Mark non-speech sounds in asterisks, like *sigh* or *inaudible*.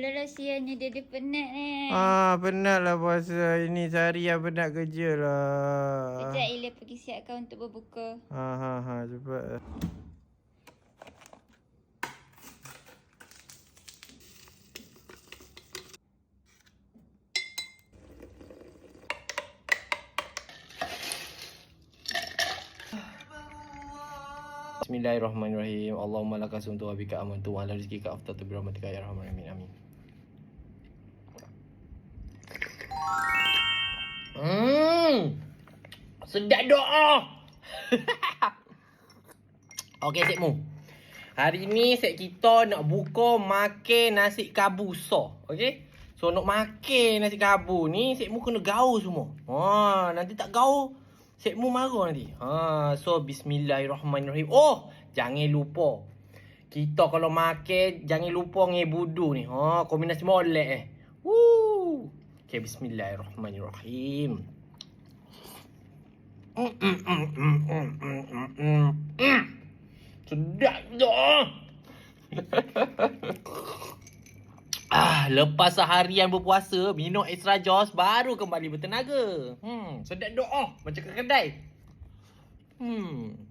Alah lah siannya dia dia penat ni. Ah, penat lah puasa. Ini seharian penat kerja lah. Sekejap Ila pergi siapkan untuk berbuka. Ha ha ha cepat. Bismillahirrahmanirrahim. Allahumma laka sumtu wa bika amantu wa ala rizqika aftatu bi rahmatika ya arhamar rahimin. Amin. Sedap doa. *laughs* Okey, Sekmu. Hari ni set kita nak buka makan nasi kabu so. Okey? So nak makan nasi kabu ni Sekmu kena gaul semua. Ha, nanti tak gaul Sekmu marah nanti. Ha, so bismillahirrahmanirrahim. Oh, jangan lupa. Kita kalau makan jangan lupa ngai budu ni. Ha, kombinasi molek eh. Woo. Okay, bismillahirrahmanirrahim. Sedap dah. *laughs* ah, lepas seharian berpuasa, minum extra jos baru kembali bertenaga. Hmm, sedap doa macam kat kedai. Hmm.